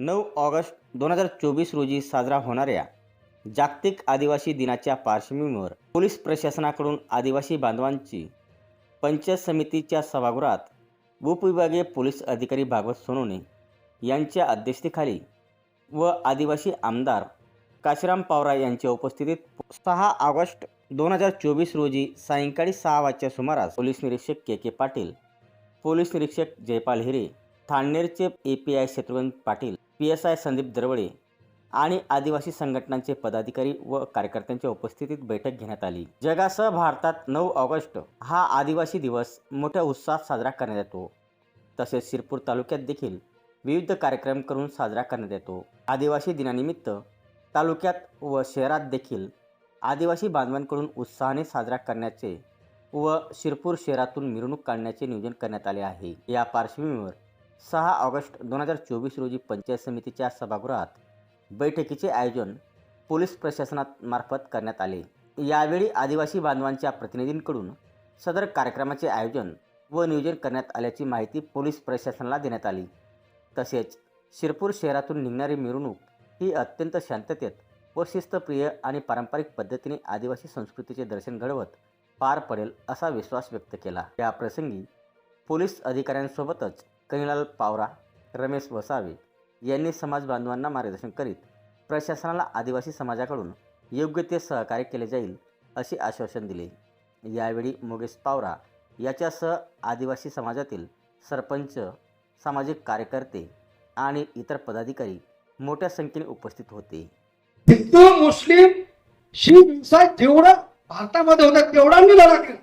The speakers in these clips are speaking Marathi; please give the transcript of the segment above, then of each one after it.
नऊ ऑगस्ट दोन हजार चोवीस रोजी साजरा होणाऱ्या जागतिक आदिवासी दिनाच्या पार्श्वभूमीवर पोलीस प्रशासनाकडून आदिवासी बांधवांची पंचायत समितीच्या सभागृहात उपविभागीय पोलीस अधिकारी भागवत सोनवणे यांच्या अध्यक्षतेखाली व आदिवासी आमदार काशीराम पावरा यांच्या उपस्थितीत सहा ऑगस्ट दोन हजार चोवीस रोजी सायंकाळी सहा वाजच्या सुमारास पोलीस निरीक्षक के के पाटील पोलीस निरीक्षक Jaypal Hire ठाणेरचे A P I Shatrughna Patil P S I Sandeep Darwade आणि आदिवासी संघटनांचे पदाधिकारी व कार्यकर्त्यांच्या उपस्थितीत बैठक घेण्यात आली. जगासह भारतात नऊ ऑगस्ट हा आदिवासी दिवस मोठ्या उत्साहात साजरा करण्यात येतो. तसेच शिरपूर तालुक्यात देखील विविध कार्यक्रम करून साजरा करण्यात येतो. आदिवासी दिनानिमित्त तालुक्यात व शहरात देखील आदिवासी बांधवांकडून उत्साहाने साजरा करण्याचे व शिरपूर शहरातून मिरवणूक काढण्याचे नियोजन करण्यात आले आहे. या पार्श्वभूमीवर सहा ऑगस्ट दोन हजार चोवीस रोजी पंचायत समितीच्या सभागृहात बैठकीचे आयोजन पोलीस प्रशासनामार्फत करण्यात आले. यावेळी आदिवासी बांधवांच्या प्रतिनिधींकडून सदर कार्यक्रमाचे आयोजन व नियोजन करण्यात आल्याची माहिती पोलीस प्रशासनाला देण्यात आली. तसेच शिरपूर शहरातून निघणारी मिरवणूक ही अत्यंत शांततेत व शिस्तप्रिय आणि पारंपरिक पद्धतीने आदिवासी संस्कृतीचे दर्शन घडवत पार पडेल असा विश्वास व्यक्त केला. या प्रसंगी पोलीस अधिकाऱ्यांसोबतच कनिलाल पावरा रमेश वसावे यांनी समाज बांधवांना मार्गदर्शन करीत प्रशासनाला आदिवासी समाजाकडून योग्य ते सहकार्य केले जाईल असे आश्वासन दिले. यावेळी मुगेश पावरा याच्यासह आदिवासी समाजातील सरपंच सामाजिक कार्यकर्ते आणि इतर पदाधिकारी मोठ्या संख्येने उपस्थित होते. हिंदू मुस्लिम शीख इसाई जेवढा भारतामध्ये होता तेवढा मी लढा केला.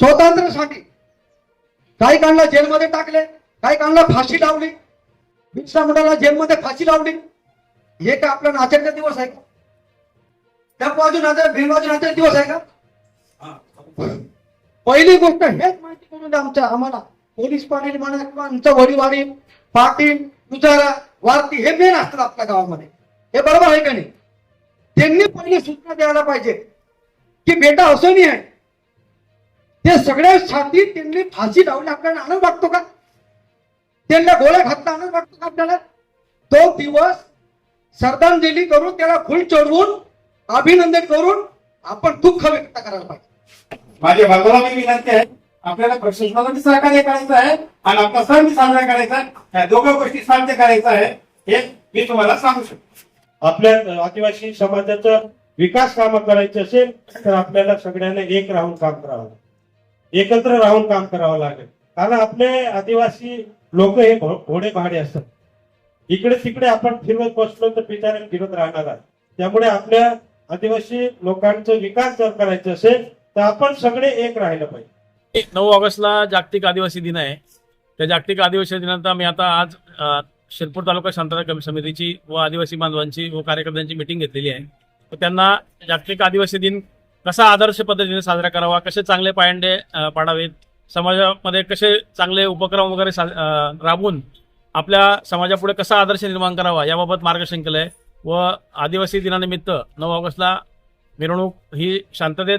स्वातंत्र्यासाठी काही काढला जेलमध्ये टाकले काही काढला फाशी लावली. बिरसा मुंडाला जेलमध्ये फाशी लावली. हे का आपला नाचण्याचा दिवस आहे का? त्या बाजू नाचर भीमबाजू नाचण्याचा दिवस आहे का? पहिली गोष्ट हेच माहिती करून द्या आमच्या आम्हाला. पोलीस पाटील म्हणा किंवा आमचं वडीवाडी पाटील तुझारा वारती हे मेन असतात आपल्या गावामध्ये. हे बरोबर आहे का नाही? त्यांनी पहिली सूचना द्यायला पाहिजे की बेटा असं नाही आहे. ते सगळ्यासाठी त्यांनी फाशी लावली आपल्याला. आनंद वाटतो का? त्यांना गोळ्या घातला आनंद वाटतो का आपल्याला? तो दिवस श्रद्धांजली करून त्याला फुल चढवून अभिनंदन करून आपण दुःख व्यक्त करायला पाहिजे. माझ्या बांधवाला मी विनंती आहे आपल्याला प्रशासनाला बी सहकार्य करायचं आहे आणि आपला सण बी साजरा करायचा आहे. ह्या दोघं गोष्टी साध्य करायचं आहे हे मी तुम्हाला सांगू शकतो. आपल्या आदिवासी समाजाचा विकास काम करायचे असेल तर आपल्याला सगळ्यांना एक राहून काम करावं लागेल एकत्र राहून काम करावं लागेल. कारण आपले आदिवासी लोक हे घोडे पहाडे असतात. इकडे तिकडे आपण फिरवत बसलो तर बिचारे फिरत राहणार आहे त्यामुळे आपल्या आदिवासी लोकांचा विकास जर करायचा असेल तर आपण सगळे एक राहिलं पाहिजे. नऊ ऑगस्टला जागतिक आदिवासी दिन आहे. त्या जागतिक आदिवासी दिनांत मी आता आज शिरपूर तालुका शांतता कमी समितीची व आदिवासी बांधवांची व कार्यकर्त्यांची मिटिंग घेतलेली आहे. त्यांना जागतिक आदिवासी दिन कसा आदर्श पद्धतीने साजरा करावा कसे चांगले पायंडे पाडावेत समाजामध्ये कसे चांगले उपक्रम वगैरे सा राबवून आपल्या समाजापुढे कसा आदर्श निर्माण करावा याबाबत मार्गदर्शन केलं आहे. व आदिवासी दिनानिमित्त नऊ ऑगस्टला मिरवणूक ही शांततेत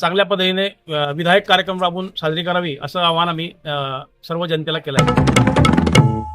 चांगल्या पद्धतीने विधायक कार्यक्रम राबवून साजरी करावी असं आवाहन आम्ही सर्व जनतेला केलं आहे